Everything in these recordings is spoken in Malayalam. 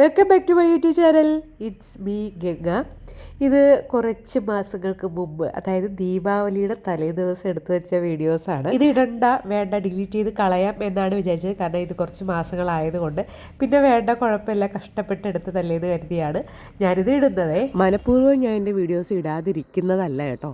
Welcome back to my YouTube channel. It's me Ganga. ഇത് കുറച്ച് മാസങ്ങൾക്ക് മുമ്പ് അതായത് ദീപാവലിയുടെ തലേ ദിവസം എടുത്തു വെച്ച വീഡിയോസാണ് ഇത് ഇടണ്ട വേണ്ട ഡിലീറ്റ് ചെയ്ത് കളയാം എന്നാണ് വിചാരിച്ചത്. കാരണം ഇത് കുറച്ച് മാസങ്ങളായതുകൊണ്ട്. പിന്നെ വേണ്ട കുഴപ്പമില്ല കഷ്ടപ്പെട്ട് എടുത്തതല്ലേ എന്ന് കരുതിയാണ് ഞാനിത് ഇടുന്നത്. മനഃപൂർവം ഞാൻ എന്റെ വീഡിയോസ് ഇടാതിരിക്കുന്നതല്ല കേട്ടോ.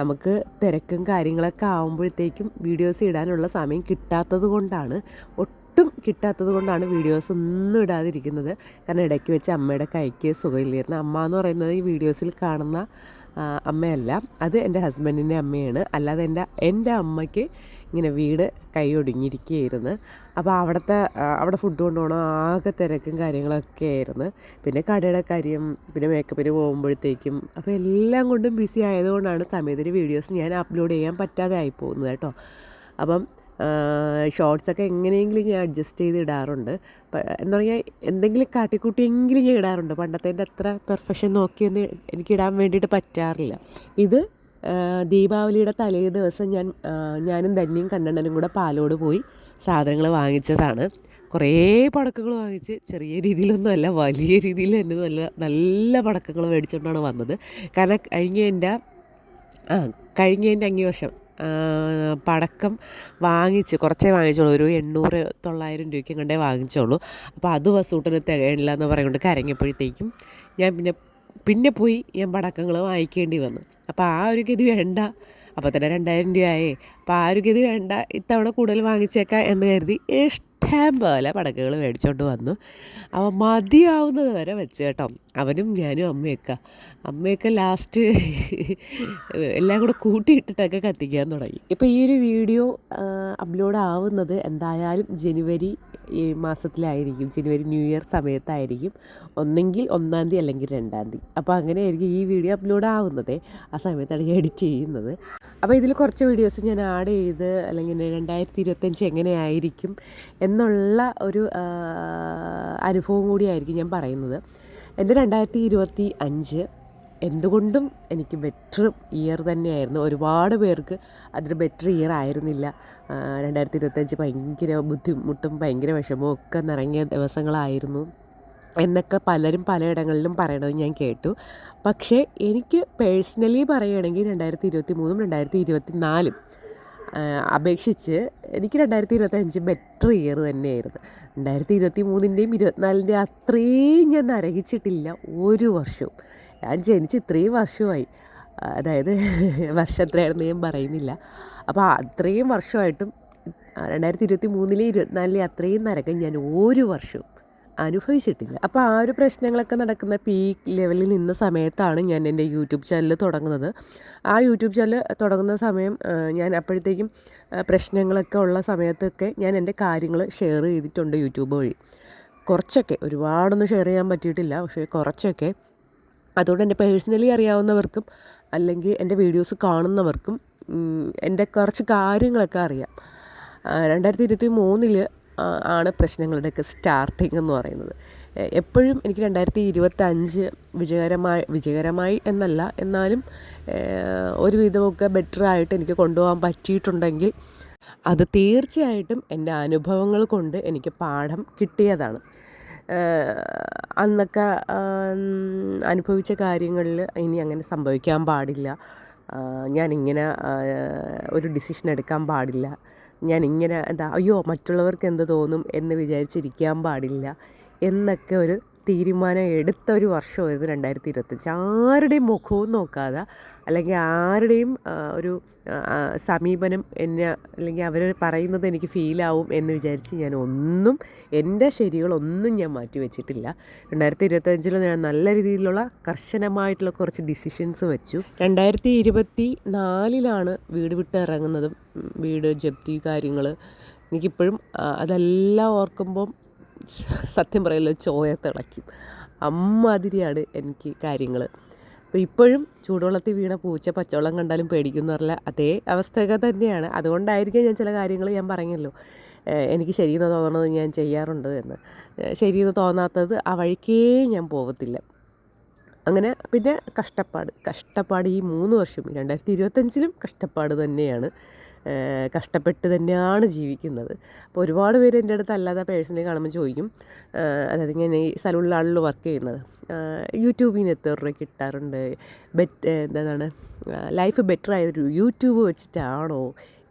നമുക്ക് തിരക്കും കാര്യങ്ങളൊക്കെ ആകുമ്പോഴത്തേക്കും വീഡിയോസ് ഇടാനുള്ള സമയം കിട്ടാത്തത് കൊണ്ടാണ് ഒട്ടും കിട്ടാത്തത് കൊണ്ടാണ് വീഡിയോസ് ഒന്നും ഇടാതിരിക്കുന്നത്. കാരണം ഇടയ്ക്ക് വെച്ച് അമ്മയുടെ കൈക്ക് സുഖമില്ലായിരുന്നു. അമ്മ എന്ന് പറയുന്നത് ഈ വീഡിയോസിൽ കാണുന്ന അമ്മയല്ല. അത് എന്റെ ഹസ്ബൻഡിന്റെ അമ്മയാണ്. അല്ലാതെ എന്റെ എന്റെ അമ്മയ്ക്ക് ഇങ്ങനെ വീട് കൈ ഒടുങ്ങിയിരിക്കുകയായിരുന്നു അപ്പോൾ അവിടുത്തെ അവിടെ ഫുഡ് കൊണ്ടുപോകണം ആകെ തിരക്കും കാര്യങ്ങളൊക്കെ ആയിരുന്നു. പിന്നെ കടയുടെ കാര്യം പിന്നെ മേക്കപ്പിന് പോകുമ്പോഴത്തേക്കും അപ്പോൾ എല്ലാം കൊണ്ടും ബിസി ആയതുകൊണ്ടാണ് സമയത്തിന് വീഡിയോസ് ഞാൻ അപ്ലോഡ് ചെയ്യാൻ പറ്റാതെ ആയി പോകുന്നത് കേട്ടോ. അപ്പം ഷോർട്സൊക്കെ എങ്ങനെയെങ്കിലും ഞാൻ അഡ്ജസ്റ്റ് ചെയ്ത് ഇടാറുണ്ട്. എന്താ പറയുക എന്തെങ്കിലും കാട്ടിക്കൂട്ടിയെങ്കിലും ഞാൻ ഇടാറുണ്ട്. പണ്ടത്തെ അത്ര പെർഫെക്ഷൻ നോക്കിയൊന്നും എനിക്ക് ഇടാൻ വേണ്ടിയിട്ട് പറ്റാറില്ല. ഇത് ദീപാവലിയുടെ തലേ ദിവസം ഞാൻ ഞാനും ധന്യയും കണ്ണണ്ണനും കൂടെ പാലോട് പോയി സാധനങ്ങൾ വാങ്ങിച്ചതാണ്. കുറേ പടക്കങ്ങൾ വാങ്ങിച്ച് ചെറിയ രീതിയിലൊന്നും അല്ല വലിയ രീതിയിൽ തന്നെ നല്ല നല്ല പടക്കങ്ങൾ മേടിച്ചുകൊണ്ടാണ് വന്നത്. കാരണം കഴിഞ്ഞ എന്റെ ആ കഴിഞ്ഞതിന്റെ അങ്ങേ വർഷം പടക്കം വാങ്ങിച്ച് കുറച്ചേ വാങ്ങിച്ചുള്ളൂ ഒരു എണ്ണൂറ് തൊള്ളായിരം രൂപയ്ക്ക് കണ്ടേ വാങ്ങിച്ചോളൂ. അപ്പോൾ അത് വസൂട്ടിന് തികയില്ല എന്ന് പറയുന്നത് കരങ്ങിയപ്പോഴത്തേക്കും ഞാൻ പിന്നെ പിന്നെ പോയി ഞാൻ പടക്കങ്ങൾ വാങ്ങിക്കേണ്ടി വന്നു. അപ്പോൾ ആ ഒരു ഗതി വേണ്ട. അപ്പോൾ തന്നെ രണ്ടായിരം രൂപയായേ. അപ്പോൾ ആ ഒരു ഗതി വേണ്ട ഇത്തവണ കൂടുതൽ വാങ്ങിച്ചേക്കാം എന്ന് കരുതി ഇഷ്ടം പോലെ പടക്കുകൾ മേടിച്ചോണ്ട് വന്നു. അവ മതിയാവുന്നത് വരെ വെച്ച് കേട്ടോ. അവനും ഞാനും അമ്മയൊക്കെ. അമ്മയൊക്കെ ലാസ്റ്റ് എല്ലാം കൂടെ കൂട്ടിയിട്ടിട്ടൊക്കെ കത്തിക്കാൻ തുടങ്ങി. ഇപ്പോൾ ഈ ഒരു വീഡിയോ അപ്ലോഡ് ആവുന്നത് എന്തായാലും ജനുവരി ഈ മാസത്തിലായിരിക്കും. ജനുവരി ന്യൂ ഇയർ സമയത്തായിരിക്കും. ഒന്നെങ്കിൽ ഒന്നാം തീയതി അല്ലെങ്കിൽ രണ്ടാം തീയതി. അപ്പോൾ അങ്ങനെയായിരിക്കും ഈ വീഡിയോ അപ്ലോഡ് ആവുന്നത്. ആ സമയത്താണ് എഡിറ്റ് ചെയ്യുന്നത്. അപ്പോൾ ഇതിൽ കുറച്ച് വീഡിയോസ് ഞാൻ ആഡ് ചെയ്ത് അല്ലെങ്കിൽ രണ്ടായിരത്തി ഇരുപത്തഞ്ച് എങ്ങനെയായിരിക്കും എന്നുള്ള ഒരു അനുഭവം കൂടിയായിരിക്കും ഞാൻ പറയുന്നത്. എന്റെ രണ്ടായിരത്തി ഇരുപത്തി അഞ്ച് എന്തുകൊണ്ടും എനിക്ക് ബെറ്റർ ഇയർ തന്നെയായിരുന്നു. ഒരുപാട് പേർക്ക് അതൊരു ബെറ്റർ ഇയർ ആയിരുന്നില്ല. രണ്ടായിരത്തി ഇരുപത്തഞ്ച് ഭയങ്കര ബുദ്ധിമുട്ടും ഭയങ്കര വിഷമവും ഒക്കെ നിറങ്ങിയ ദിവസങ്ങളായിരുന്നു. എന്നൊക്കെ പലരും പലയിടങ്ങളിലും പറയണത് ഞാൻ കേട്ടു. പക്ഷേ എനിക്ക് പേഴ്സണലി പറയുകയാണെങ്കിൽ രണ്ടായിരത്തി ഇരുപത്തി മൂന്നും രണ്ടായിരത്തി ഇരുപത്തി നാലും അപേക്ഷിച്ച് എനിക്ക് രണ്ടായിരത്തി ഇരുപത്തഞ്ച് ബെറ്റർ ഇയർ തന്നെയായിരുന്നു. രണ്ടായിരത്തി ഇരുപത്തി മൂന്നിന്റെയും ഇരുപത്തിനാലിന്റെയും അത്രയും ഞാൻ നരകിച്ചിട്ടില്ല ഒരു വർഷവും. ഞാൻ ജനിച്ച് ഇത്രയും വർഷമായി അതായത് വർഷം എത്രയാണെന്ന് ഞാൻ പറയുന്നില്ല. അപ്പോൾ അത്രയും വർഷമായിട്ടും രണ്ടായിരത്തി ഇരുപത്തി മൂന്നിലെ ഇരുപത്തിനാലിലെ അത്രയും നരകം ഞാൻ ഒരു വർഷവും അനുഭവിച്ചിട്ടില്ല. അപ്പോൾ ആ ഒരു പ്രശ്നങ്ങളൊക്കെ നടക്കുന്ന പീക്ക് ലെവലിൽ നിന്ന സമയത്താണ് ഞാൻ എന്റെ യൂട്യൂബ് ചാനൽ തുടങ്ങുന്നത്. ആ യൂട്യൂബ് ചാനൽ തുടങ്ങുന്ന സമയം ഞാൻ അപ്പോഴത്തേക്കും പ്രശ്നങ്ങളൊക്കെ ഉള്ള സമയത്തൊക്കെ ഞാൻ എന്റെ കാര്യങ്ങൾ ഷെയർ ചെയ്തിട്ടുണ്ട് യൂട്യൂബ് വഴി. കുറച്ചൊക്കെ ഒരുപാടൊന്നും ഷെയർ ചെയ്യാൻ പറ്റിയിട്ടില്ല പക്ഷേ കുറച്ചൊക്കെ. അതുകൊണ്ട് എന്റെ പേഴ്സണലി അറിയാവുന്നവർക്കും അല്ലെങ്കിൽ എന്റെ വീഡിയോസ് കാണുന്നവർക്കും എന്റെ കുറച്ച് കാര്യങ്ങളൊക്കെ അറിയാം. രണ്ടായിരത്തി ഇരുപത്തി മൂന്നിൽ ആണ് പ്രശ്നങ്ങളുടെയൊക്കെ സ്റ്റാർട്ടിങ് എന്ന് പറയുന്നത്. എപ്പോഴും എനിക്ക് രണ്ടായിരത്തി ഇരുപത്തി അഞ്ച് വിജയകരമായി വിജയകരമായി എന്നല്ല എന്നാലും ഒരു ഒരുവിധമൊക്കെ ബെറ്റർ ആയിട്ട് എനിക്ക് കൊണ്ടുപോകാൻ പറ്റിയിട്ടുണ്ടെങ്കിൽ അത് തീർച്ചയായിട്ടും എന്റെ അനുഭവങ്ങൾ കൊണ്ട് എനിക്ക് പാഠം കിട്ടിയതാണ്. അന്നൊക്കെ അനുഭവിച്ച കാര്യങ്ങളിൽ ഇനി അങ്ങനെ സംഭവിക്കാൻ പാടില്ല. ഞാനിങ്ങനെ ഒരു ഡിസിഷൻ എടുക്കാൻ പാടില്ല. ഞാനിങ്ങനെ എന്താ അയ്യോ മറ്റുള്ളവർക്ക് എന്ത് തോന്നും? എന്ന് വിചാരിച്ചിരിക്കാൻ പാടില്ല എന്നൊക്കെ ഒരു തീരുമാനം എടുത്ത ഒരു വർഷമായിരുന്നു രണ്ടായിരത്തി ഇരുപത്തഞ്ച് ആരുടെയും മുഖവും നോക്കാതെ അല്ലെങ്കിൽ ആരുടെയും ഒരു സമീപനം എന്നെ അല്ലെങ്കിൽ അവർ പറയുന്നത് എനിക്ക് ഫീലാവും എന്ന് വിചാരിച്ച് ഞാൻ ഒന്നും എന്റെ ശരികളൊന്നും ഞാൻ മാറ്റി വെച്ചിട്ടില്ല. രണ്ടായിരത്തി ഇരുപത്തഞ്ചിൽ ഞാൻ നല്ല രീതിയിലുള്ള കർശനമായിട്ടുള്ള കുറച്ച് ഡിസിഷൻസ് വെച്ചു. രണ്ടായിരത്തി ഇരുപത്തി നാലിലാണ് വീട് വിട്ട് ഇറങ്ങുന്നതും വീട് ജപ്തി കാര്യങ്ങൾ എനിക്കിപ്പോഴും അതെല്ലാം ഓർക്കുമ്പം സത്യം പറയല്ലോ ചോയ തിളയ്ക്കും. അമ്മാതിരിയാണ് എനിക്ക് കാര്യങ്ങൾ അപ്പോൾ ഇപ്പോഴും ചൂടുവെള്ളത്തിൽ വീണ പൂച്ച പച്ചവെള്ളം കണ്ടാലും പേടിക്കുന്നു പറഞ്ഞാൽ അതേ അവസ്ഥയൊക്കെ തന്നെയാണ്. അതുകൊണ്ടായിരിക്കും ഞാൻ ചില കാര്യങ്ങൾ ഞാൻ പറഞ്ഞല്ലോ എനിക്ക് ശരിയെന്ന് തോന്നണത് ഞാൻ ചെയ്യാറുണ്ട് എന്ന്. ശരിയെന്ന് തോന്നാത്തത് ആ വഴിക്കേ ഞാൻ പോകത്തില്ല അങ്ങനെ പിന്നെ കഷ്ടപ്പാട്. കഷ്ടപ്പാട് ഈ മൂന്ന് വർഷം രണ്ടായിരത്തി ഇരുപത്തഞ്ചിലും കഷ്ടപ്പാട് തന്നെയാണ്. കഷ്ടപ്പെട്ട് തന്നെയാണ് ജീവിക്കുന്നത്. അപ്പോൾ ഒരുപാട് പേര് എന്റെ അടുത്ത് അല്ലാതെ പേഴ്സണലി കാണുമ്പോൾ ചോദിക്കും അതായത് ഞാൻ ഈ സലൂണിലാണല്ലോ വർക്ക് ചെയ്യുന്നത്. യൂട്യൂബിൽ നിന്ന് എത്ര രൂപ കിട്ടാറുണ്ട്? ബെറ്റ് എന്താണ് ലൈഫ് ബെറ്റർ ആയൊരു യൂട്യൂബ് വെച്ചിട്ടാണോ?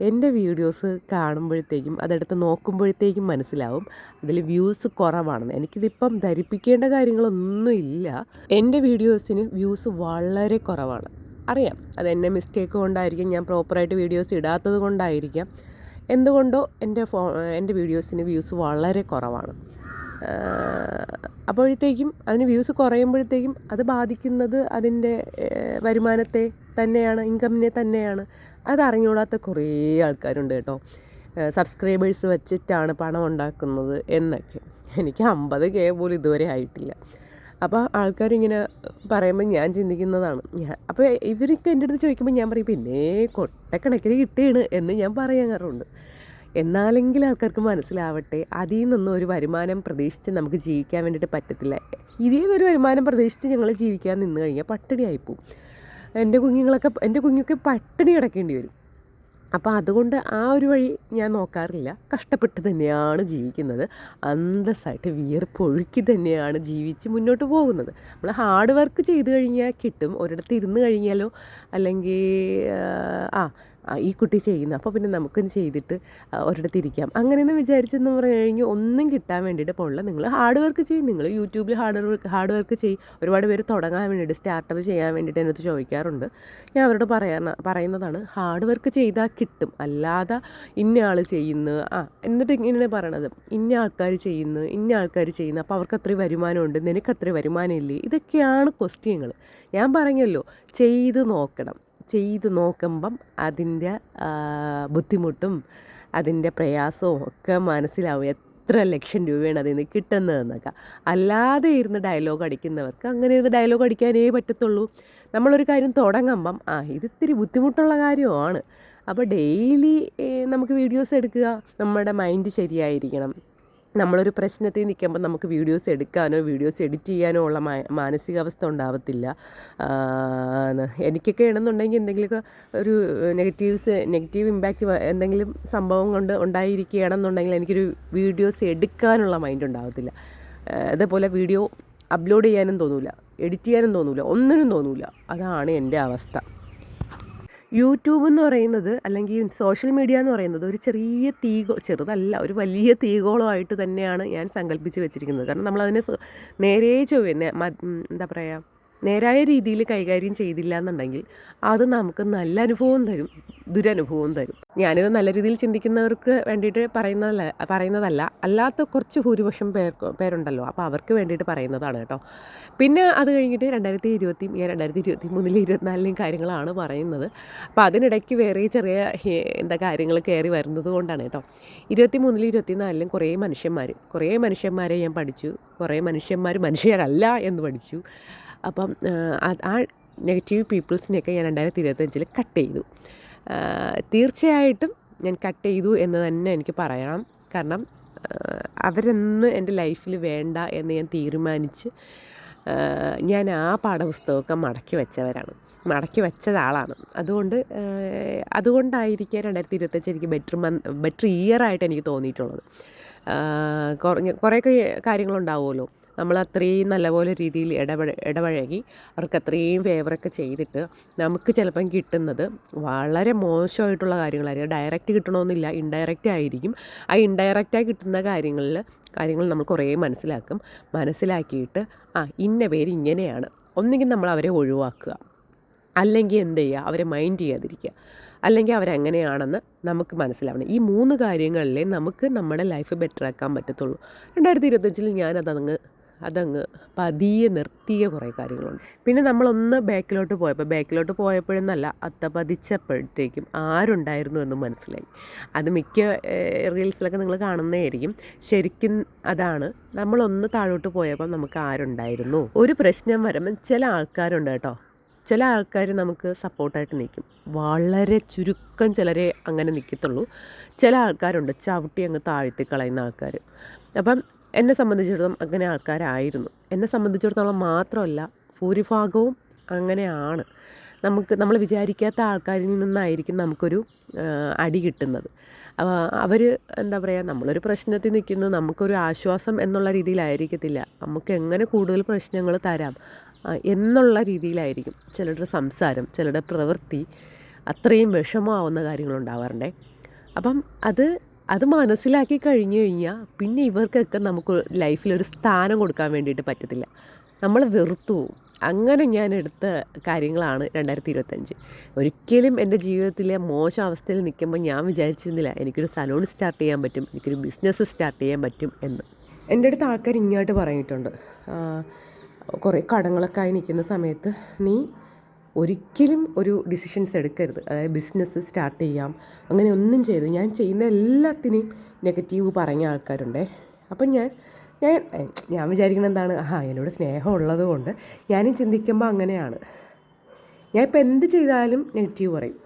എന്റെ വീഡിയോസ് കാണുമ്പോഴത്തേക്കും അതെടുത്ത് നോക്കുമ്പോഴത്തേക്കും മനസ്സിലാവും അതിൽ വ്യൂസ് കുറവാണെന്ന്. എനിക്കിതിപ്പം ധരിപ്പിക്കേണ്ട കാര്യങ്ങളൊന്നും ഇല്ല എന്റെ വീഡിയോസിന് വ്യൂസ് വളരെ കുറവാണ്. അറിയാം. അത് എന്റെ മിസ്റ്റേക്ക് കൊണ്ടായിരിക്കും ഞാൻ പ്രോപ്പറായിട്ട് വീഡിയോസ് ഇടാത്തത് കൊണ്ടായിരിക്കാം. എന്തുകൊണ്ടോ എന്റെ ഫോ എന്റെ വീഡിയോസിന് വ്യൂസ് വളരെ കുറവാണ്. അപ്പോഴത്തേക്കും അതിന് വ്യൂസ് കുറയുമ്പോഴത്തേക്കും അത് ബാധിക്കുന്നത് അതിന്റെ വരുമാനത്തെ തന്നെയാണ് ഇൻകമിനെ തന്നെയാണ്. അത് കുറേ ആൾക്കാരുണ്ട് കേട്ടോ. സബ്സ്ക്രൈബേഴ്സ് വെച്ചിട്ടാണ് പണം ഉണ്ടാക്കുന്നത് എന്നൊക്കെ. എനിക്ക് അമ്പത് കെ പോലും ഇതുവരെ ആയിട്ടില്ല. അപ്പോൾ ആൾക്കാരിങ്ങനെ പറയുമ്പോൾ ഞാൻ ചിന്തിക്കുന്നതാണ്. ഞാൻ അപ്പോൾ ഇവരൊക്കെ എന്റെ അടുത്ത് ചോദിക്കുമ്പോൾ ഞാൻ പറയും പിന്നെ കൊട്ടക്കണക്കിന് കിട്ടിയാണ് എന്ന് ഞാൻ പറയാറുണ്ട്. എന്നാലെങ്കിലും ആൾക്കാർക്ക് മനസ്സിലാവട്ടെ അതിൽ നിന്നും ഒരു വരുമാനം പ്രതീക്ഷിച്ച് നമുക്ക് ജീവിക്കാൻ വേണ്ടിയിട്ട് പറ്റത്തില്ല. ഇതേ ഒരു വരുമാനം പ്രതീക്ഷിച്ച് ഞങ്ങൾ ജീവിക്കാൻ നിന്ന് കഴിഞ്ഞാൽ പട്ടിണിയായിപ്പോവും എന്റെ കുഞ്ഞുങ്ങളൊക്കെ എന്റെ കുഞ്ഞൊക്കെ പട്ടിണി കിടക്കേണ്ടി വരും. അപ്പോൾ അതുകൊണ്ട് ആ ഒരു വഴി ഞാൻ നോക്കാറില്ല. കഷ്ടപ്പെട്ട് തന്നെയാണ് ജീവിക്കുന്നത്. അന്തസ്സായിട്ട് വിയർപ്പൊഴുക്കി തന്നെയാണ് ജീവിച്ച് മുന്നോട്ട് പോകുന്നത്. നമ്മൾ ഹാർഡ് വർക്ക് ചെയ്ത് കഴിഞ്ഞാൽ കിട്ടും. ഒരിടത്ത് ഇരുന്ന് കഴിഞ്ഞാലോ അല്ലെങ്കിൽ ആ, ഈ കുട്ടി ചെയ്യുന്നു. അപ്പോൾ പിന്നെ നമുക്കും ചെയ്തിട്ട് ഒരിടത്ത് ഇരിക്കാം. അങ്ങനെയൊന്നും വിചാരിച്ചെന്ന് പറഞ്ഞു കഴിഞ്ഞാൽ ഒന്നും കിട്ടാൻ വേണ്ടിയിട്ട് പോലുള്ള നിങ്ങൾ ഹാർഡ് വർക്ക് ചെയ്യും. നിങ്ങൾ യൂട്യൂബിൽ ഹാർഡ് വർക്ക് ഹാർഡ് വർക്ക് ചെയ്യും. ഒരുപാട് പേര് തുടങ്ങാൻ വേണ്ടിയിട്ട് സ്റ്റാർട്ടപ്പ് ചെയ്യാൻ വേണ്ടിയിട്ട് എന്നോട് ചോദിക്കാറുണ്ട്. ഞാൻ അവരോട് പറയാ പറയുന്നതാണ് ഹാർഡ് വർക്ക് ചെയ്താൽ കിട്ടും. അല്ലാതെ ഇന്ന ആൾ ചെയ്യുന്നു. ആ എന്നിട്ട് ഇങ്ങനെ പറയണത്. ഇന്ന ആൾക്കാർ ചെയ്യുന്നു ഇന്ന ആൾക്കാർ ചെയ്യുന്നു. അപ്പോൾ അവർക്ക് അത്രയും വരുമാനമുണ്ട്. നിനക്ക് അത്രയും വരുമാനമില്ലേ ഇതൊക്കെയാണ് ക്വസ്റ്റ്യങ്ങൾ ഞാൻ പറഞ്ഞല്ലോ ചെയ്ത് നോക്കണം. ചെയ്ത് നോക്കുമ്പം അതിന്റെ ബുദ്ധിമുട്ടും അതിന്റെ പ്രയാസവും ഒക്കെ മനസ്സിലാവും എത്ര ലക്ഷം രൂപയാണ് അതിൽ നിന്ന് കിട്ടുന്നതെന്നൊക്കെ. അല്ലാതെ ഇരുന്ന് ഡയലോഗ് അടിക്കുന്നവർക്ക് അങ്ങനെ ഇരുന്ന് ഡയലോഗ് അടിക്കാനേ പറ്റത്തുള്ളൂ. നമ്മളൊരു കാര്യം തുടങ്ങുമ്പം ആ ഇത് ബുദ്ധിമുട്ടുള്ള കാര്യമാണ്. അപ്പോൾ ഡെയിലി നമുക്ക് വീഡിയോസ് എടുക്കുക നമ്മുടെ മൈൻഡ് ശരിയായിരിക്കണം. നമ്മളൊരു പ്രശ്നത്തിൽ നിൽക്കുമ്പോൾ നമുക്ക് വീഡിയോസ് എടുക്കാനോ വീഡിയോസ് എഡിറ്റ് ചെയ്യാനോ ഉള്ള മാനസികാവസ്ഥ ഉണ്ടാവത്തില്ല. എനിക്കൊക്കെ ആണെന്നുണ്ടെങ്കിൽ എന്തെങ്കിലുമൊക്കെ ഒരു നെഗറ്റീവ്സ് നെഗറ്റീവ് ഇമ്പാക്റ്റ് എന്തെങ്കിലും സംഭവം കൊണ്ട് ഉണ്ടായിരിക്കുകയാണെന്നുണ്ടെങ്കിൽ എനിക്കൊരു വീഡിയോസ് എടുക്കാനുള്ള മൈൻഡ് ഉണ്ടാവത്തില്ല. അതേപോലെ വീഡിയോ അപ്ലോഡ് ചെയ്യാനും തോന്നില്ല എഡിറ്റ് ചെയ്യാനും തോന്നില്ല ഒന്നിനും തോന്നില്ല അതാണ് എന്റെ അവസ്ഥ. യൂട്യൂബ് എന്ന് പറയുന്നത് അല്ലെങ്കിൽ സോഷ്യൽ മീഡിയ എന്ന് പറയുന്നത് ഒരു ചെറിയ തീകോ ചെറുതല്ല ഒരു വലിയ തീകോളമായിട്ട് തന്നെയാണ് ഞാൻ സങ്കല്പിച്ച് വെച്ചിരിക്കുന്നത്. കാരണം നമ്മളതിനെ നേരെ ചൊവ്വേ എന്താ പറയുക നേരായ രീതിയിൽ കൈകാര്യം ചെയ്തില്ല എന്നുണ്ടെങ്കിൽ അത് നമുക്ക് നല്ല അനുഭവം തരും. ദുരനുഭവം തരും. ഞാനിത് നല്ല രീതിയിൽ ചിന്തിക്കുന്നവർക്ക് വേണ്ടിയിട്ട് പറയുന്നതല്ല പറയുന്നതല്ല. അല്ലാത്ത കുറച്ച് ഭൂരിപക്ഷം പേർ പേരുണ്ടല്ലോ. അപ്പോൾ അവർക്ക് വേണ്ടിയിട്ട് പറയുന്നതാണ് കേട്ടോ. പിന്നെ അത് കഴിഞ്ഞിട്ട് രണ്ടായിരത്തി ഇരുപത്തി രണ്ടായിരത്തി ഇരുപത്തി മൂന്നിലും ഇരുപത്തിനാലിലെയും കാര്യങ്ങളാണ് പറയുന്നത്. അപ്പോൾ അതിനിടയ്ക്ക് വേറെ ചെറിയ എന്താ കാര്യങ്ങൾ കയറി വരുന്നത് കൊണ്ടാണ് കേട്ടോ. ഇരുപത്തി മൂന്നിലും ഇരുപത്തി നാലിലും കുറേ മനുഷ്യന്മാർ കുറേ മനുഷ്യന്മാരെ ഞാൻ പഠിച്ചു. കുറേ മനുഷ്യന്മാർ മനുഷ്യരല്ല എന്ന് പഠിച്ചു. അപ്പം ആ, നെഗറ്റീവ് പീപ്പിൾസിനെയൊക്കെ ഞാൻ രണ്ടായിരത്തി ഇരുപത്തഞ്ചിൽ കട്ട് ചെയ്തു. തീർച്ചയായിട്ടും ഞാൻ കട്ട് ചെയ്തു എന്ന് തന്നെ എനിക്ക് പറയണം കാരണം അവരൊന്ന് എന്റെ ലൈഫിൽ വേണ്ട എന്ന് ഞാൻ തീരുമാനിച്ച് ഞാൻ ആ പാഠപുസ്തകമൊക്കെ മടക്കി വെച്ചവരാണ്. മടക്കി വെച്ച ആളാണ് അതുകൊണ്ട് അതുകൊണ്ടായിരിക്കാൻ അതുകൊണ്ടായിരിക്കാം രണ്ടായിരത്തി ഇരുപത്തഞ്ച് എനിക്ക് ബെറ്റർ മന്ത് ബെറ്റർ ഇയർ ആയിട്ട് എനിക്ക് തോന്നിയിട്ടുള്ളത്. കുറേ കുറേയൊക്കെ കാര്യങ്ങളുണ്ടാവുമല്ലോ. നമ്മൾ അത്രയും നല്ലപോലെ രീതിയിൽ ഇടപഴ ഇടപഴകി അവർക്ക് അത്രയും ഫേവറൊക്കെ ചെയ്തിട്ട് നമുക്ക് ചിലപ്പം കിട്ടുന്നത് വളരെ മോശമായിട്ടുള്ള കാര്യങ്ങളായിരിക്കും. ഡയറക്റ്റ് കിട്ടണമെന്നില്ല ഇൻഡയറക്റ്റ് ആയിരിക്കും. ആ ഇൻഡയറക്റ്റായി കിട്ടുന്ന കാര്യങ്ങളിൽ കാര്യങ്ങൾ നമ്മൾ കുറേ മനസ്സിലാക്കും. മനസ്സിലാക്കിയിട്ട് ആ ഇന്ന പേര് ഇങ്ങനെയാണ്. ഒന്നുകിൽ നമ്മൾ അവരെ ഒഴിവാക്കുക. അല്ലെങ്കിൽ എന്ത് ചെയ്യുക? അവരെ മൈൻഡ് ചെയ്യാതിരിക്കുക. അല്ലെങ്കിൽ അവരെങ്ങനെയാണെന്ന് നമുക്ക് മനസ്സിലാവണം. ഈ മൂന്ന് കാര്യങ്ങളിലേ നമുക്ക് നമ്മുടെ ലൈഫ് ബെറ്റർ ആക്കാൻ പറ്റത്തുള്ളൂ. രണ്ടായിരത്തി ഇരുപത്തഞ്ചിൽ ഞാനതങ്ങ് അതങ്ങ് പതിയെ നിർത്തിയ കുറേ കാര്യങ്ങളുണ്ട്. പിന്നെ നമ്മളൊന്ന് ബാക്കിലോട്ട് പോയപ്പോൾ ബാക്കിലോട്ട് പോയപ്പോഴെന്നല്ല അത്ത പതിച്ചപ്പോഴത്തേക്കും ആരുണ്ടായിരുന്നു എന്ന് മനസ്സിലായി. അത് മിക്ക റീൽസിലൊക്കെ നിങ്ങൾ കാണുന്നതായിരിക്കും. ശരിക്കും അതാണ് നമ്മളൊന്ന് താഴോട്ട് പോയപ്പോൾ നമുക്ക് ആരുണ്ടായിരുന്നു? ഒരു പ്രശ്നം വരുമ്പം ചില ആൾക്കാരുണ്ട് കേട്ടോ. ചില ആൾക്കാർ നമുക്ക് സപ്പോർട്ടായിട്ട് നിൽക്കും. വളരെ ചുരുക്കം ചിലരെ അങ്ങനെ നിൽക്കത്തുള്ളൂ. ചില ആൾക്കാരുണ്ട് ചവിട്ടി അങ്ങ് താഴ്ത്തി കളയുന്ന ആൾക്കാർ അപ്പം എന്നെ സംബന്ധിച്ചിടത്തോളം അങ്ങനെ ആൾക്കാരായിരുന്നു. എന്നെ സംബന്ധിച്ചിടത്തോളം മാത്രമല്ല ഭൂരിഭാഗവും അങ്ങനെയാണ്. നമുക്ക് നമ്മൾ വിചാരിക്കാത്ത ആൾക്കാരിൽ നിന്നായിരിക്കും നമുക്കൊരു അടി കിട്ടുന്നത്. അവർ എന്താ പറയുക നമ്മളൊരു പ്രശ്നത്തിൽ നിൽക്കുന്നു നമുക്കൊരു ആശ്വാസം എന്നുള്ള രീതിയിലായിരിക്കത്തില്ല. നമുക്ക് എങ്ങനെ കൂടുതൽ പ്രശ്നങ്ങൾ തരാം എന്നുള്ള രീതിയിലായിരിക്കും ചിലരുടെ സംസാരം ചിലരുടെ പ്രവൃത്തി അത്രയും വിഷമമാവുന്ന കാര്യങ്ങളുണ്ടാവാറുണ്ടേ അപ്പം അത് അത് മനസ്സിലാക്കി കഴിഞ്ഞു കഴിഞ്ഞാൽ പിന്നെ ഇവർക്കൊക്കെ നമുക്ക് ലൈഫിലൊരു സ്ഥാനം കൊടുക്കാൻ വേണ്ടിയിട്ട് പറ്റത്തില്ല. നമ്മൾ വെറുത്തു പോവും. അങ്ങനെ ഞാൻ എടുത്ത കാര്യങ്ങളാണ് രണ്ടായിരത്തി ഇരുപത്തഞ്ച് ഒരിക്കലും എന്റെ ജീവിതത്തിലെ മോശം അവസ്ഥയിൽ നിൽക്കുമ്പോൾ ഞാൻ വിചാരിച്ചിരുന്നില്ല എനിക്കൊരു സലൂൺ സ്റ്റാർട്ട് ചെയ്യാൻ പറ്റും എനിക്കൊരു ബിസിനസ് സ്റ്റാർട്ട് ചെയ്യാൻ പറ്റും എന്ന്. എന്റെ അടുത്ത് ആൾക്കാർ ഇങ്ങോട്ട് പറഞ്ഞിട്ടുണ്ട്. കുറേ കടങ്ങളൊക്കെ ആയി നിൽക്കുന്ന സമയത്ത് നീ ഒരിക്കലും ഒരു ഡിസിഷൻസ് എടുക്കരുത്. അതായത് ബിസിനസ് സ്റ്റാർട്ട് ചെയ്യാം. അങ്ങനെ ഒന്നും ചെയ്ത് ഞാൻ ചെയ്യുന്ന എല്ലാത്തിനെയും നെഗറ്റീവ് പറഞ്ഞ ആൾക്കാരുണ്ടേ. അപ്പം ഞാൻ ഞാൻ ഞാൻ വിചാരിക്കുന്നത് എന്താണ്? ആ എന്നോട് സ്നേഹം ഉള്ളത് കൊണ്ട് ഞാനും ചിന്തിക്കുമ്പോൾ അങ്ങനെയാണ്. ഞാൻ ഇപ്പം എന്ത് ചെയ്താലും നെഗറ്റീവ് പറയും.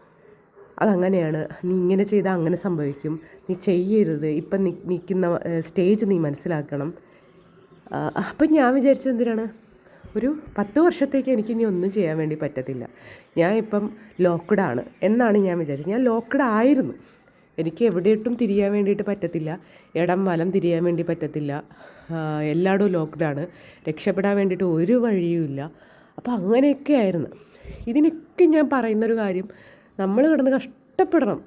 അതങ്ങനെയാണ്. നീ ഇങ്ങനെ ചെയ്താൽ അങ്ങനെ സംഭവിക്കും. നീ ചെയ്യരുത്. ഇപ്പം നിൽക്കുന്ന സ്റ്റേജ് നീ മനസ്സിലാക്കണം. അപ്പം ഞാൻ വിചാരിച്ചത് എന്തിനാണ്? ഒരു പത്ത് വർഷത്തേക്ക് എനിക്ക് ഇനി ഒന്നും ചെയ്യാൻ വേണ്ടി പറ്റത്തില്ല. ഞാൻ ഇപ്പം ലോക്ക്ഡാണ് എന്നാണ് ഞാൻ വിചാരിച്ചത്. ഞാൻ ലോക്ക്ഡ് ആയിരുന്നു. എനിക്ക് എവിടെയിട്ടും തിരിയാൻ വേണ്ടിയിട്ട് പറ്റത്തില്ല. ഇടം വലം തിരിയാൻ വേണ്ടി പറ്റത്തില്ല. എല്ലായിടവും ലോക്ക്ഡാണ് രക്ഷപ്പെടാൻ വേണ്ടിയിട്ട് ഒരു വഴിയുമില്ല അപ്പോൾ അങ്ങനെയൊക്കെ ആയിരുന്നു. ഇതിനൊക്കെ ഞാൻ പറയുന്നൊരു കാര്യം നമ്മൾ കിടന്ന് കഷ്ടപ്പെടണം.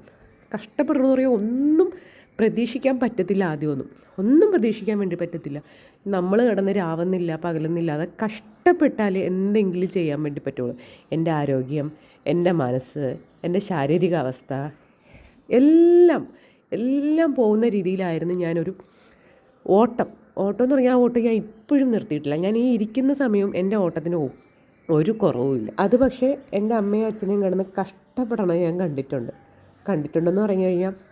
കഷ്ടപ്പെടണം എന്ന് പറയുക ഒന്നും പ്രതീക്ഷിക്കാൻ പറ്റത്തില്ല ആദ്യമൊന്നും. ഒന്നും പ്രതീക്ഷിക്കാൻ വേണ്ടി പറ്റത്തില്ല. നമ്മൾ കിടന്ന് രാവുന്നില്ല പകലുന്നില്ല അത് കഷ്ടപ്പെട്ടാൽ എന്തെങ്കിലും ചെയ്യാൻ വേണ്ടി പറ്റുള്ളൂ. എന്റെ ആരോഗ്യം എന്റെ മനസ്സ് എന്റെ ശാരീരികാവസ്ഥ എല്ലാം എല്ലാം പോകുന്ന രീതിയിലായിരുന്നു ഞാനൊരു ഓട്ടം. ഓട്ടം എന്ന് പറഞ്ഞാൽ ആ ഓട്ടം ഞാൻ ഇപ്പോഴും നിർത്തിയിട്ടില്ല. ഞാൻ ഈ ഇരിക്കുന്ന സമയവും എന്റെ ഓട്ടത്തിന് ഒരു കുറവുമില്ല അത് പക്ഷേ എന്റെ അമ്മയും അച്ഛനെയും കിടന്ന് കഷ്ടപ്പെടണം ഞാൻ കണ്ടിട്ടുണ്ട്. കണ്ടിട്ടുണ്ടെന്ന് പറഞ്ഞു കഴിഞ്ഞാൽ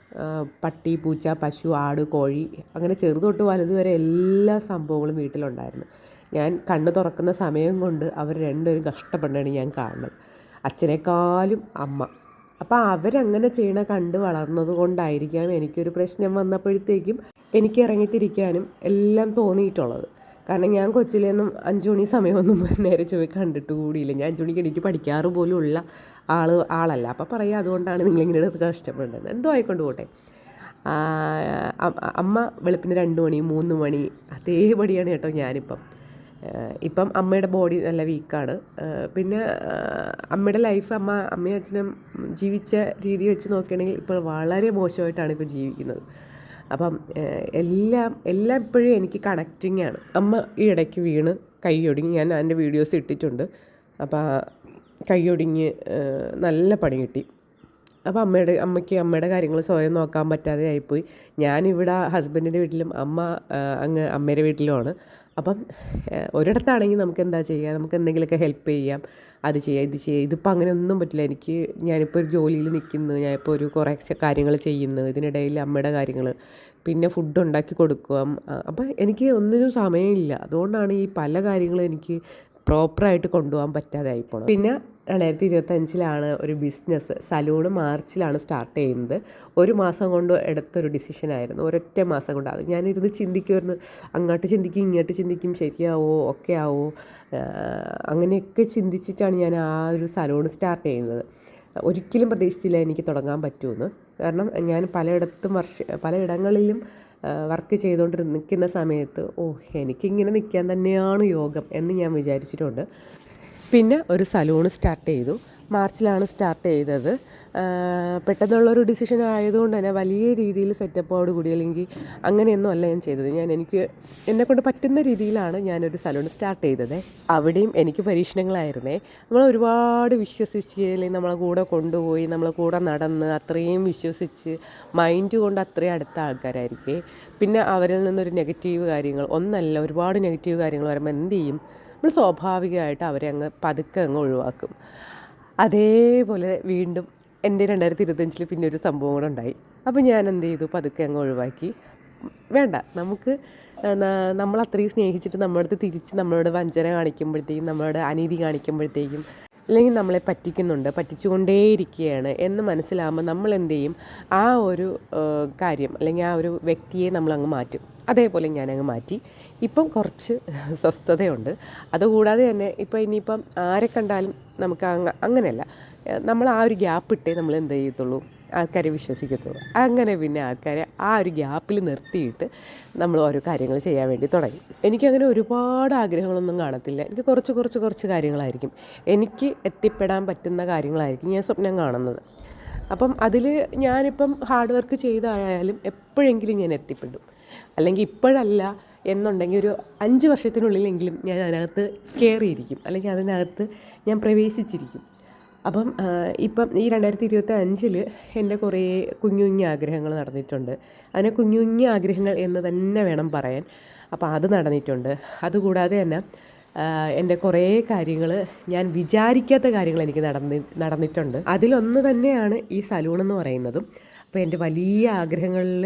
പട്ടി പൂച്ച പശു ആട് കോഴി അങ്ങനെ ചെറുതൊട്ട് വലുത് വരെ എല്ലാ സംഭവങ്ങളും വീട്ടിലുണ്ടായിരുന്നു. ഞാൻ കണ്ണു തുറക്കുന്ന സമയം കൊണ്ട് അവർ രണ്ടുപേരും കഷ്ടപ്പെടുന്നതാണ് ഞാൻ കാണുന്നത്. അച്ഛനേക്കാളും അമ്മ. അപ്പോൾ അവരങ്ങനെ ചെയ്യണ കണ്ട് വളർന്നത് കൊണ്ടായിരിക്കാം എനിക്കൊരു പ്രശ്നം വന്നപ്പോഴത്തേക്കും എനിക്ക് ഇറങ്ങിത്തിരിക്കാനും എല്ലാം തോന്നിയിട്ടുള്ളത്. കാരണം ഞാൻ കൊച്ചിലെയൊന്നും അഞ്ചു മണി സമയമൊന്നും നേരെ ചൊവ്വേ കണ്ടിട്ട് കൂടിയില്ല. ഞാൻ അഞ്ചു മണിക്ക് എനിക്ക് പഠിക്കാറ് പോലും ഉള്ള ആൾ ആളല്ല. അപ്പോൾ പറയുക അതുകൊണ്ടാണ് നിങ്ങളിങ്ങനെ കഷ്ടപ്പെടുന്നത് എന്തോ ആയിക്കൊണ്ട് പോട്ടെ. അമ്മ വെളുപ്പിന് രണ്ട് മണി മൂന്ന് മണി അതേപടിയാണ് കേട്ടോ ഞാനിപ്പം. ഇപ്പം അമ്മയുടെ ബോഡി നല്ല വീക്കാണ്. പിന്നെ അമ്മയുടെ ലൈഫ് അമ്മ അമ്മയും അച്ഛനും ജീവിച്ച രീതി വെച്ച് നോക്കുകയാണെങ്കിൽ ഇപ്പോൾ വളരെ മോശമായിട്ടാണ് ഇപ്പോൾ ജീവിക്കുന്നത്. അപ്പം എല്ലാം എല്ലാം ഇപ്പോഴും എനിക്ക് കണക്റ്റിംഗ് ആണ് അമ്മ ഈ ഇടയ്ക്ക് വീണ് കൈയൊടുങ്ങി ഞാൻ അതിന്റെ വീഡിയോസ് ഇട്ടിട്ടുണ്ട്. അപ്പോൾ കൈയൊടിഞ്ഞ് നല്ല പണി കിട്ടി. അപ്പോൾ അമ്മയുടെ അമ്മയ്ക്ക് അമ്മയുടെ കാര്യങ്ങൾ സ്വയം നോക്കാൻ പറ്റാതെ ആയിപ്പോയി. ഞാനിവിടെ ഹസ്ബൻഡിന്റെ വീട്ടിലും അമ്മ അങ്ങ് അമ്മയുടെ വീട്ടിലുമാണ്. അപ്പം ഒരിടത്താണെങ്കിൽ നമുക്ക് എന്താ ചെയ്യുക നമുക്ക് എന്തെങ്കിലുമൊക്കെ ഹെൽപ്പ് ചെയ്യാം. അത് ചെയ്യാം ഇത് ചെയ്യാം. ഇതിപ്പോൾ അങ്ങനെ ഒന്നും പറ്റില്ല. എനിക്ക് ഞാനിപ്പോൾ ഒരു ജോലിയിൽ നിൽക്കുന്നു. ഞാനിപ്പോൾ ഒരു കുറേ കാര്യങ്ങൾ ചെയ്യുന്നു. ഇതിനിടയിൽ അമ്മയുടെ കാര്യങ്ങൾ. പിന്നെ ഫുഡ് ഉണ്ടാക്കി കൊടുക്കുക അപ്പം എനിക്ക് ഒന്നിനും സമയമില്ല. അതുകൊണ്ടാണ് ഈ പല കാര്യങ്ങളും എനിക്ക് പ്രോപ്പറായിട്ട് കൊണ്ടുപോകാൻ പറ്റാതെ ആയിപ്പോണം പിന്നെ രണ്ടായിരത്തി ഇരുപത്തഞ്ചിലാണ് ഒരു ബിസിനസ് സലൂൺ മാർച്ചിലാണ് സ്റ്റാർട്ട് ചെയ്യുന്നത്. ഒരു മാസം കൊണ്ട് എടുത്തൊരു ഡിസിഷനായിരുന്നു ഒരൊറ്റ മാസം കൊണ്ട്. അത് ഞാനിരുന്ന് ചിന്തിക്കുമായിരുന്നു അങ്ങോട്ട് ചിന്തിക്കും ഇങ്ങോട്ട് ചിന്തിക്കും. ശരിയാവോ? ഒക്കെ ആവോ? അങ്ങനെയൊക്കെ ചിന്തിച്ചിട്ടാണ് ഞാൻ ആ ഒരു സലൂൺ സ്റ്റാർട്ട് ചെയ്യുന്നത്. ഒരിക്കലും പ്രതീക്ഷിച്ചില്ല എനിക്ക് തുടങ്ങാൻ പറ്റുമെന്ന് കാരണം ഞാൻ പലയിടത്തും വർഷ പലയിടങ്ങളിലും വർക്ക് ചെയ്തുകൊണ്ട് നിൽക്കുന്ന സമയത്ത് ഓ എനിക്കിങ്ങനെ നിൽക്കാൻ തന്നെയാണ് യോഗം എന്ന് ഞാൻ വിചാരിച്ചിട്ടുണ്ട്. പിന്നെ ഒരു സലൂൺ സ്റ്റാർട്ട് ചെയ്തു. മാർച്ചിലാണ് സ്റ്റാർട്ട് ചെയ്തത്. പെട്ടെന്നുള്ളൊരു ഡിസിഷൻ ആയതുകൊണ്ട് തന്നെ വലിയ രീതിയിൽ സെറ്റപ്പോട് കൂടി അല്ലെങ്കിൽ അങ്ങനെയൊന്നും അല്ല ഞാൻ ചെയ്തത്. ഞാൻ എനിക്ക് എന്നെക്കൊണ്ട് പറ്റുന്ന രീതിയിലാണ് ഞാനൊരു സലൂൺ സ്റ്റാർട്ട് ചെയ്തത്. അവിടെയും എനിക്ക് പരീക്ഷണങ്ങളായിരുന്നേ. നമ്മൾ ഒരുപാട് വിശ്വസിച്ച് അല്ലെങ്കിൽ നമ്മളെ കൂടെ കൊണ്ടുപോയി നമ്മളെ കൂടെ നടന്ന് അത്രയും വിശ്വസിച്ച് മൈൻഡ് കൊണ്ട് അത്രയും അടുത്ത ആൾക്കാരായിരിക്കേ. പിന്നെ അവരിൽ നിന്നൊരു നെഗറ്റീവ് കാര്യങ്ങൾ ഒന്നല്ല ഒരുപാട് നെഗറ്റീവ് കാര്യങ്ങൾ വരുമ്പോൾ എന്ത് ചെയ്യും? നമ്മൾ സ്വാഭാവികമായിട്ട് അവരെ അങ്ങ് പതുക്കെ അങ്ങ് ഒഴിവാക്കും. അതേപോലെ വീണ്ടും എന്റെ രണ്ടായിരത്തി ഇരുപത്തഞ്ചിൽ പിന്നെ ഒരു സംഭവം കൂടെ ഉണ്ടായി. അപ്പോൾ ഞാൻ എന്ത് ചെയ്തു? പതുക്കെ അങ്ങ് ഒഴിവാക്കി. വേണ്ട നമുക്ക് നമ്മൾ അത്രയും സ്നേഹിച്ചിട്ട് നമ്മളടുത്ത് തിരിച്ച് നമ്മളോട് വഞ്ചന കാണിക്കുമ്പോഴത്തേക്കും നമ്മളോട് അനീതി കാണിക്കുമ്പോഴത്തേക്കും അല്ലെങ്കിൽ നമ്മളെ പറ്റിക്കുന്നുണ്ട് പറ്റിച്ചുകൊണ്ടേയിരിക്കുകയാണ് എന്ന് മനസ്സിലാകുമ്പോൾ നമ്മൾ എന്ത് ചെയ്യും? ആ ഒരു കാര്യം അല്ലെങ്കിൽ ആ ഒരു വ്യക്തിയെ നമ്മളങ്ങ് മാറ്റും. അതേപോലെ ഞാനങ്ങ് മാറ്റി. ഇപ്പം കുറച്ച് സ്വസ്ഥതയുണ്ട്. അതുകൂടാതെ തന്നെ ഇപ്പം ഇനിയിപ്പം ആരെ കണ്ടാലും നമുക്ക് അങ്ങ് അങ്ങനെയല്ല. നമ്മൾ ആ ഒരു ഗ്യാപ്പ് ഇട്ടേ നമ്മൾ എന്ത് ചെയ്യത്തുള്ളൂ? ആൾക്കാരെ വിശ്വസിക്കത്തുള്ളൂ. അങ്ങനെ പിന്നെ ആൾക്കാരെ ആ ഒരു ഗ്യാപ്പിൽ നിർത്തിയിട്ട് നമ്മൾ ഓരോ കാര്യങ്ങൾ ചെയ്യാൻ വേണ്ടി തുടങ്ങി. എനിക്കങ്ങനെ ഒരുപാട് ആഗ്രഹങ്ങളൊന്നും കാണത്തില്ല. എനിക്ക് കുറച്ച് കുറച്ച് കുറച്ച് കാര്യങ്ങളായിരിക്കും. എനിക്ക് എത്തിപ്പെടാൻ പറ്റുന്ന കാര്യങ്ങളായിരിക്കും ഞാൻ സ്വപ്നം കാണുന്നത്. അപ്പം അതിൽ ഞാനിപ്പം ഹാർഡ് വർക്ക് ചെയ്തായാലും എപ്പോഴെങ്കിലും ഞാൻ എത്തിപ്പെടും. അല്ലെങ്കിൽ ഇപ്പോഴല്ല എന്നുണ്ടെങ്കിൽ ഒരു അഞ്ച് വർഷത്തിനുള്ളിലെങ്കിലും ഞാൻ അതിനകത്ത് കയറിയിരിക്കും അല്ലെങ്കിൽ അതിനകത്ത് ഞാൻ പ്രവേശിച്ചിരിക്കും. അപ്പം ഇപ്പം ഈ രണ്ടായിരത്തി ഇരുപത്തി അഞ്ചിൽ എന്റെ കുറേ കുഞ്ഞു കുഞ്ഞു ആഗ്രഹങ്ങൾ നടന്നിട്ടുണ്ട്. അതിനെ കുഞ്ഞു കുഞ്ഞു ആഗ്രഹങ്ങൾ എന്ന് തന്നെ വേണം പറയാൻ. അപ്പോൾ അത് നടന്നിട്ടുണ്ട്. അതുകൂടാതെ തന്നെ എന്റെ കുറേ കാര്യങ്ങൾ ഞാൻ വിചാരിക്കാത്ത കാര്യങ്ങൾ എനിക്ക് നടന്നി നടന്നിട്ടുണ്ട്. അതിലൊന്ന് തന്നെയാണ് ഈ സലൂൺ എന്ന് പറയുന്നതും. അപ്പോൾ എന്റെ വലിയ ആഗ്രഹങ്ങളിൽ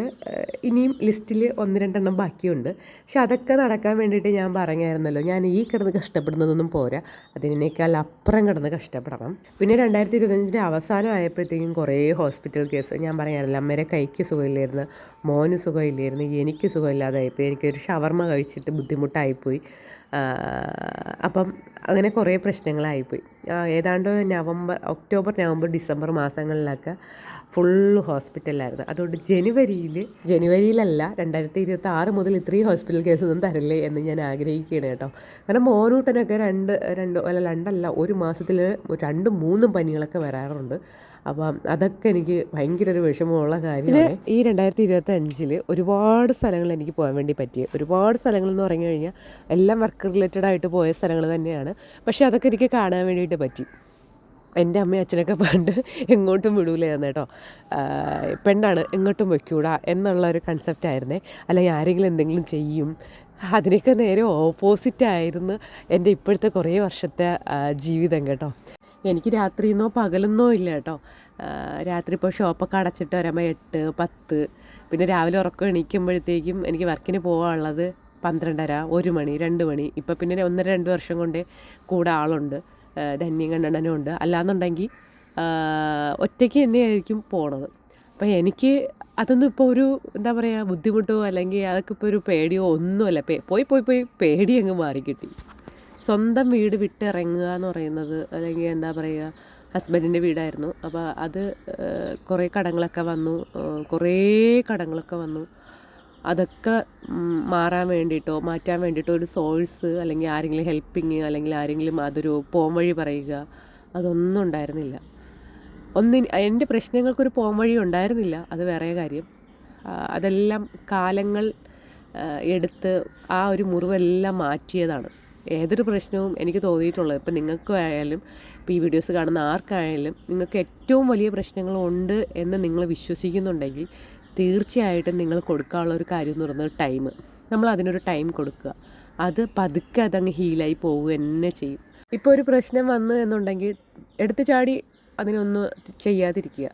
ഇനിയും ലിസ്റ്റിൽ ഒന്ന് രണ്ടെണ്ണം ബാക്കിയുണ്ട്. പക്ഷെ അതൊക്കെ നടക്കാൻ വേണ്ടിയിട്ട് ഞാൻ പറഞ്ഞായിരുന്നല്ലോ ഞാൻ ഈ കിടന്ന് കഷ്ടപ്പെടുന്നതൊന്നും പോരാ. അതിനേക്കാൾ അപ്പുറം കിടന്ന് കഷ്ടപ്പെടണം. പിന്നെ രണ്ടായിരത്തി ഇരുപത്തഞ്ചിന്റെ അവസാനം ആയപ്പോഴത്തേക്കും കുറേ ഹോസ്പിറ്റൽ കേസ്. ഞാൻ പറയാറില്ല അമ്മേരെ കൈക്ക് സുഖമില്ലായിരുന്നു മോന് സുഖമില്ലായിരുന്നു എനിക്ക് സുഖമില്ലാതായിപ്പോയി എനിക്കൊരു ഷവർമ്മ കഴിച്ചിട്ട് ബുദ്ധിമുട്ടായിപ്പോയി. അപ്പം അങ്ങനെ കുറേ പ്രശ്നങ്ങളായിപ്പോയി. ഏതാണ്ട് നവംബർ ഒക്ടോബർ നവംബർ ഡിസംബർ മാസങ്ങളിലൊക്കെ ഫുള്ള് ഹോസ്പിറ്റലായിരുന്നു അതുകൊണ്ട് ജനുവരിയിൽ ജനുവരിയിലല്ല രണ്ടായിരത്തി ഇരുപത്തി ആറ് മുതൽ ഇത്രയും ഹോസ്പിറ്റൽ കേസ് ഒന്നും തരല്ലേ എന്ന് ഞാൻ ആഗ്രഹിക്കുകയാണ് കേട്ടോ. കാരണം മോനൂട്ടനൊക്കെ രണ്ട് രണ്ട് അല്ല രണ്ടല്ല ഒരു മാസത്തിൽ രണ്ടും മൂന്നും പനികളൊക്കെ വരാറുണ്ട്. അപ്പം അതൊക്കെ എനിക്ക് ഭയങ്കര ഒരു വിഷമമുള്ള കാര്യമാണ്. ഈ രണ്ടായിരത്തി ഇരുപത്തി അഞ്ചിൽ ഒരുപാട് സ്ഥലങ്ങൾ എനിക്ക് പോകാൻ വേണ്ടി പറ്റി ഒരുപാട് സ്ഥലങ്ങൾ എന്ന് പറഞ്ഞു കഴിഞ്ഞാൽ എല്ലാം വർക്ക് റിലേറ്റഡ് ആയിട്ട് പോയ സ്ഥലങ്ങൾ തന്നെയാണ്. പക്ഷേ അതൊക്കെ എനിക്ക് കാണാൻ വേണ്ടിയിട്ട് പറ്റി. എന്റെ അമ്മയും അച്ഛനൊക്കെ പണ്ട് എങ്ങോട്ടും വിടൂലായിരുന്നു കേട്ടോ. പെണ്ണാണ് എങ്ങോട്ടും വെക്കൂടാ എന്നുള്ള ഒരു കൺസെപ്റ്റ് ആയിരുന്നേ. അല്ലെങ്കിൽ ആരെങ്കിലും എന്തെങ്കിലും ചെയ്യും. അതിനൊക്കെ നേരെ ഓപ്പോസിറ്റ് ആയിരുന്നു എന്റെ ഇപ്പോഴത്തെ കുറേ വർഷത്തെ ജീവിതം കേട്ടോ. എനിക്ക് രാത്രിയെന്നോ പകലെന്നോ ഇല്ല കേട്ടോ. രാത്രി ഇപ്പോൾ ഷോപ്പൊക്കെ അടച്ചിട്ട് വരുമ്പോൾ എട്ട് പത്ത് പിന്നെ രാവിലെ ഉറക്കം എണീക്കുമ്പോഴത്തേക്കും എനിക്ക് വർക്കിന് പോകാനുള്ളത് പന്ത്രണ്ടര ഒരു മണി രണ്ട് മണി. ഇപ്പം പിന്നെ ഒന്നര രണ്ട് വർഷം കൊണ്ട് കൂടെ ആളുണ്ട്. ധന്യം കണ്ണനും ഉണ്ട്. അല്ലാന്നുണ്ടെങ്കിൽ ഒറ്റയ്ക്ക് തന്നെയായിരിക്കും പോണത്. അപ്പം എനിക്ക് അതൊന്നും ഇപ്പോൾ ഒരു എന്താ പറയുക ബുദ്ധിമുട്ടോ അല്ലെങ്കിൽ അതൊക്കെ ഇപ്പോൾ ഒരു പേടിയോ ഒന്നുമല്ല. പോയി പോയി പോയി പേടി അങ്ങ് മാറിക്കിട്ടി. സ്വന്തം വീട് വിട്ടിറങ്ങുക എന്ന് പറയുന്നത് അല്ലെങ്കിൽ എന്താ പറയുക ഹസ്ബൻഡിന്റെ വീടായിരുന്നു. അപ്പോൾ അത് കുറേ കടങ്ങളൊക്കെ വന്നു. കുറേ കടങ്ങളൊക്കെ വന്നു. അതൊക്കെ മാറാൻ വേണ്ടിയിട്ടോ മാറ്റാൻ വേണ്ടിയിട്ടോ ഒരു സോഴ്സ് അല്ലെങ്കിൽ ആരെങ്കിലും ഹെൽപ്പിങ് അല്ലെങ്കിൽ ആരെങ്കിലും അതൊരു പോം വഴി പറയുക അതൊന്നും ഉണ്ടായിരുന്നില്ല. ഒന്നിന് എന്റെ പ്രശ്നങ്ങൾക്കൊരു പോം വഴി ഉണ്ടായിരുന്നില്ല അത് വേറെ കാര്യം. അതെല്ലാം കാലങ്ങൾ എടുത്ത് ആ ഒരു മുറിവെല്ലാം മാറ്റിയതാണ്. ഏതൊരു പ്രശ്നവും എനിക്ക് തോന്നിയിട്ടുള്ളത്. ഇപ്പം നിങ്ങൾക്ക് ആയാലും ഇപ്പോൾ ഈ വീഡിയോസ് കാണുന്ന ആർക്കായാലും നിങ്ങൾക്ക് ഏറ്റവും വലിയ പ്രശ്നങ്ങളുണ്ട് എന്ന് നിങ്ങൾ വിശ്വസിക്കുന്നുണ്ടെങ്കിൽ തീർച്ചയായിട്ടും നിങ്ങൾ കൊടുക്കാനുള്ള ഒരു കാര്യം എന്ന് പറയുന്നത് ടൈം നമ്മൾ അതിനൊരു ടൈം കൊടുക്കുക. അത് പതുക്കെ അതങ്ങ് ഹീലായി പോവുക തന്നെ ചെയ്യും. ഇപ്പോൾ ഒരു പ്രശ്നം വന്നു എന്നുണ്ടെങ്കിൽ എടുത്തു ചാടി അതിനൊന്ന് ചെയ്യാതിരിക്കുക.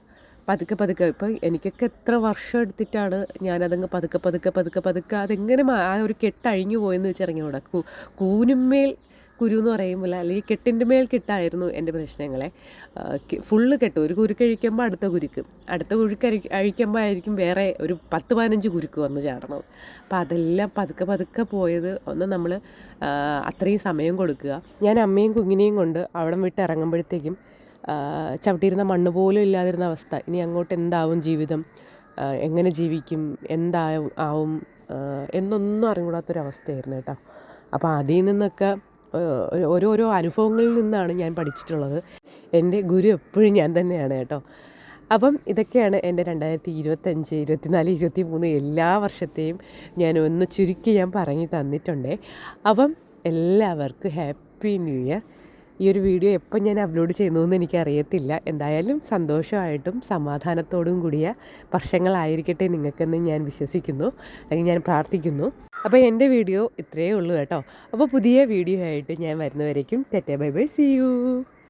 പതുക്കെ പതുക്കെ. ഇപ്പോൾ എനിക്കൊക്കെ എത്ര വർഷം എടുത്തിട്ടാണ് ഞാനതങ്ങ് പതുക്കെ പതുക്കെ പതുക്കെ പതുക്കെ അതെങ്ങനെ ആ ഒരു കെട്ടഴിഞ്ഞു പോയെന്ന് അവിടെ കൂ കൂനുമേൽ കുരു എന്ന് പറയുമ്പോൾ അല്ലെങ്കിൽ കെട്ടിന്റെ മേൽ കെട്ടായിരുന്നു എന്റെ പ്രശ്നങ്ങളെ. ഫുള്ള് കെട്ട്. ഒരു കുരുക്ക് അഴിക്കുമ്പോൾ അടുത്ത കുരുക്ക്. അടുത്ത കുരുക്ക് അഴി അഴിക്കുമ്പോൾ ആയിരിക്കും വേറെ ഒരു പത്ത് പതിനഞ്ച് കുരുക്ക് വന്ന് ചാടണം. അപ്പോൾ അതെല്ലാം പതുക്കെ പതുക്കെ പോയത് ഒന്ന് നമ്മൾ അത്രയും സമയം കൊടുക്കുക. ഞാൻ അമ്മയും കുഞ്ഞിനെയും കൊണ്ട് അവിടെ വിട്ട് ഇറങ്ങുമ്പോഴത്തേക്കും ചവിട്ടിയിരുന്ന മണ്ണ് പോലും ഇല്ലാതിരുന്ന അവസ്ഥ. ഇനി അങ്ങോട്ട് എന്താവും ജീവിതം? എങ്ങനെ ജീവിക്കും? എന്താവും ആവും? എന്നൊന്നും അറിഞ്ഞുകൂടാത്തൊരവസ്ഥയായിരുന്നു കേട്ടോ. അപ്പോൾ അതിൽ നിന്നൊക്കെ ഓരോരോ അനുഭവങ്ങളിൽ നിന്നാണ് ഞാൻ പഠിച്ചിട്ടുള്ളത്. എന്റെ ഗുരു എപ്പോഴും ഞാൻ തന്നെയാണ് കേട്ടോ. അപ്പം ഇതൊക്കെയാണ് എന്റെ രണ്ടായിരത്തി ഇരുപത്തഞ്ച് ഇരുപത്തിനാല് ഇരുപത്തി മൂന്ന് എല്ലാ വർഷത്തെയും ഞാൻ ഒന്ന് ചുരുക്കി ഞാൻ പറഞ്ഞു തന്നിട്ടുണ്ട്. അപ്പം എല്ലാവർക്കും ഹാപ്പി ന്യൂ ഇയർ. ഈ ഒരു വീഡിയോ എപ്പോൾ ഞാൻ അപ്ലോഡ് ചെയ്യുന്നതെന്ന് എനിക്കറിയത്തില്ല. എന്തായാലും സന്തോഷമായിട്ടും സമാധാനത്തോടും കൂടിയ വർഷങ്ങളായിരിക്കട്ടെ നിങ്ങൾക്കെന്ന് ഞാൻ വിശ്വസിക്കുന്നു. അല്ലെങ്കിൽ ഞാൻ പ്രാർത്ഥിക്കുന്നു. അപ്പോൾ എന്റെ വീഡിയോ ഇത്രയേ ഉള്ളൂ കേട്ടോ. അപ്പോൾ പുതിയ വീഡിയോ ആയിട്ട് ഞാൻ വരുന്നവരേക്കും tata bye bye see you.